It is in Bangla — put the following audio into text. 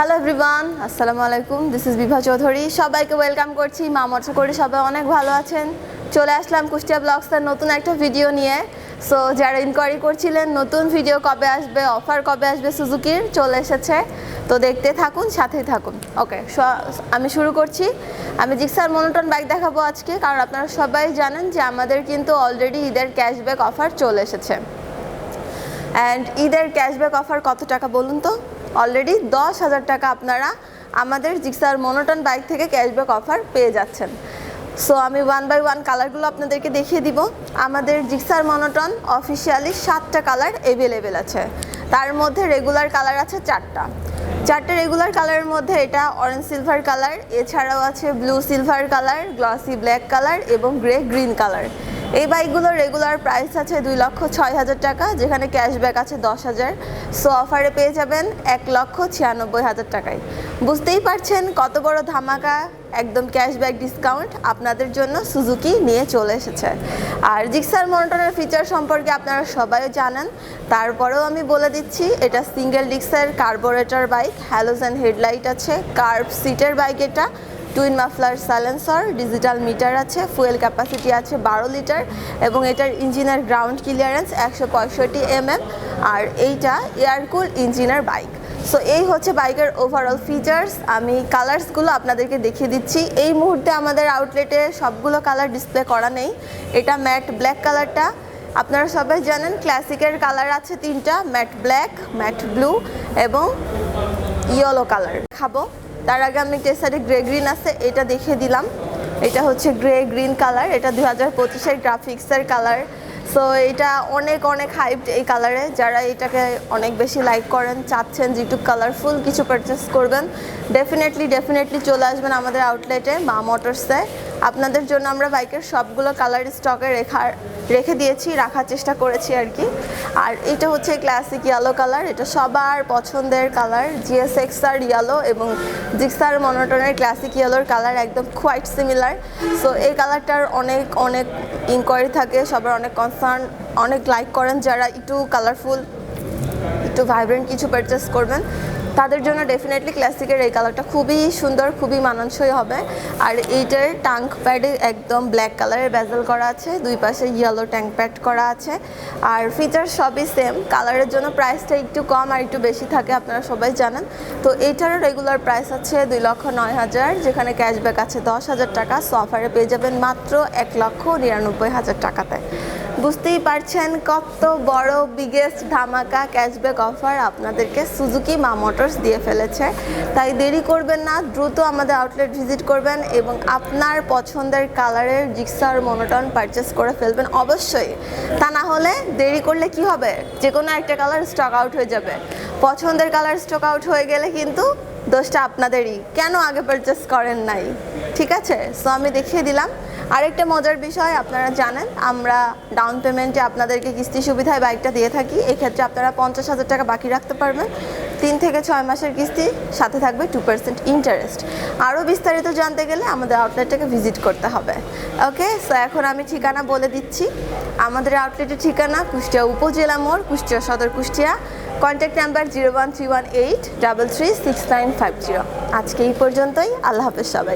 হ্যালো এভরিওয়ান আসসালামু আলাইকুম দিস ইজ বিভা চৌধুরী সবাইকে ওয়েলকাম করছি। মা মর্চা সবাই অনেক ভালো আছেন। চলে আসলাম কুষ্টিয়া ব্লগসের নতুন একটা ভিডিও নিয়ে। সো যারা ইনকোয়ারি করছিলেন, নতুন ভিডিও কবে আসবে অফার কবে আসবে সুজুকির চলে এসেছে। তো দেখতে থাকুন, সাথেই থাকুন। ওকে আমি শুরু করছি। আমি জিক্সার মনোটন বাইক দেখাবো আজকে। কারণ আপনারা সবাই জানেন যে আমাদের কিন্তু অলরেডি ঈদের ক্যাশব্যাক অফার চলে এসেছে। অ্যান্ড ঈদের ক্যাশব্যাক অফার কত টাকা বলুন তো? অলরেডি দশ হাজার টাকা আপনারা আমাদের জিক্সার মনোটন বাইক থেকে ক্যাশব্যাক অফার পেয়ে যাচ্ছেন। সো আমি ওয়ান বাই ওয়ান কালারগুলো আপনাদেরকে দেখিয়ে দিব। আমাদের জিক্সার মনোটন অফিসিয়ালি সাতটা কালার অ্যাভেলেবেল আছে। তার মধ্যে রেগুলার কালার আছে চারটা। চারটে রেগুলার কালারের মধ্যে এটা অরেঞ্জ সিলভার কালার এছাড়াও আছে blue silver colour glossy black colour এবং গ্রে গ্রিন কালার এই বাইকগুলোর রেগুলার প্রাইস আছে দুই লক্ষ ছয় হাজার টাকা, যেখানে ক্যাশব্যাক আছে দশ হাজার। সো অফারে পেয়ে যাবেন এক লক্ষ ছিয়ানব্বই হাজার টাকায়। বুঝতেই পারছেন কত বড় ধামাকা, একদম ক্যাশব্যাক ডিসকাউন্ট আপনাদের জন্য সুজুকি নিয়ে চলে এসেছে। আর জিক্সার মনিটরের ফিচার সম্পর্কে আপনারা সবাই জানেন। তারপরেও আমি বলে দিচ্ছি, এটা সিঙ্গেল ডিক্সের কার্বোরেটর বাইক হ্যালোজেন হেডলাইট আছে। কার্ভ সিটের বাইক এটা। Twin muffler silencer digital meter আছে ফুয়েল ক্যাপাসিটি আছে বারো লিটার এবং এটার ইঞ্জিনের গ্রাউন্ড ক্লিয়ারেন্স একশো পঁয়ষট্টি এমএম আর এইটা এয়ারকুল ইঞ্জিনের বাইক সো এই হচ্ছে বাইকের ওভারঅল ফিচার্স আমি কালার্সগুলো আপনাদেরকে দেখিয়ে দিচ্ছি। এই মুহূর্তে আমাদের আউটলেটে সবগুলো কালার ডিসপ্লে করা নেই। এটা ম্যাট ব্ল্যাক কালারটা আপনারা সবাই জানেন ক্লাসিকের কালার আছে তিনটা ম্যাট ব্ল্যাক ম্যাট ব্লু এবং ইয়েলো কালার খাব। তার আগে আমি টেসারে গ্রে গ্রিন আছে, এটা দেখে দিলাম। এটা হচ্ছে গ্রে গ্রিন কালার এটা দু হাজার পঁচিশের গ্রাফিক্সের কালার সো এটা অনেক অনেক হাইপড এই কালারে যারা এটাকে অনেক বেশি লাইক করেন, চাচ্ছেন যেটু কালারফুল কিছু পারচেস করবেন ডেফিনেটলি ডেফিনেটলি চলে আসবেন আমাদের আউটলেটে মা মোটরসে আপনাদের জন্য আমরা বাইকের সবগুলো কালার স্টকে রেখার রেখে দিয়েছি, রাখার চেষ্টা করেছি আর কি। আর এটা হচ্ছে ক্লাসিক ইয়েলো কালার এটা সবার পছন্দের কালার জিএসএক্স আর ইয়েলো এবং জিক্সার মনোটনের ক্লাসিক ইয়েলোর কালার একদম কোয়াইট সিমিলার সো এই কালারটার অনেক অনেক ইনকোয়ারি থাকে, সবার অনেক কনসার্ন অনেক লাইক করেন যারা একটু কালারফুল একটু ভাইব্রেন্ট কিছু পারচেস করবেন। তাদের জন্য ডেফিনেটলি ক্লাসিকের এই কালারটা খুবই সুন্দর, খুবই মানানসই হবে। আর এইটার টাঙ্ক প্যাডে একদম ব্ল্যাক কালারের বেজেল করা আছে, দুই পাশে ইয়েলো ট্যাঙ্ক প্যাড করা আছে। আর ফিচার সবই সেম কালারের জন্য প্রাইসটা একটু কম আর একটু বেশি থাকে, আপনারা সবাই জানেন। তো এইটারও রেগুলার প্রাইস আছে দুই লক্ষ নয় হাজার, যেখানে ক্যাশব্যাক আছে দশ হাজার টাকা সো অফারে পেয়ে যাবেন মাত্র এক লক্ষ নিরানব্বই হাজার টাকাতে। বুঝতেই পারছেন কত বড় বিগেস্ট ধামাকা ক্যাশব্যাক অফার আপনাদেরকে সুজুকি মা মোটরস দিয়ে ফেলেছে। তাই দেরি করবেন না, দ্রুত আমাদের আউটলেট ভিজিট করবেন এবং আপনার পছন্দের কালারের জিক্সার মনোটন পারচেস করে ফেলবেন অবশ্যই। তা না হলে দেরি করলে কি হবে? যে কোনো একটা কালার স্টক আউট হয়ে যাবে। পছন্দের কালার স্টক আউট হয়ে গেলে কিন্তু দোষটা আপনাদেরই। কেন আগে পারচেস করেন নাই? ঠিক আছে? সো আমি দেখিয়ে দিলাম। আরেকটা মজার বিষয়, আপনারা জানেন, আমরা ডাউন পেমেন্টে আপনাদেরকে কিস্তি সুবিধায় বাইকটা দিয়ে থাকি। এক্ষেত্রে আপনারা পঞ্চাশ হাজার টাকা বাকি রাখতে পারবেন। তিন থেকে ছয় মাসের কিস্তি, সাথে থাকবে টু পার্সেন্ট ইন্টারেস্ট আরও বিস্তারিত জানতে গেলে আমাদের আউটলেটটাকে ভিজিট করতে হবে। ওকে সো এখন আমি ঠিকানা বলে দিচ্ছি। আমাদের আউটলেটের ঠিকানা কুষ্টিয়া উপজেলা মোড়, Kushtia Sadar Kushtia. Contact number zero one three one eight double three six nine five zero আজকে এই পর্যন্তই, আল্লাহ হাফেজ সবাই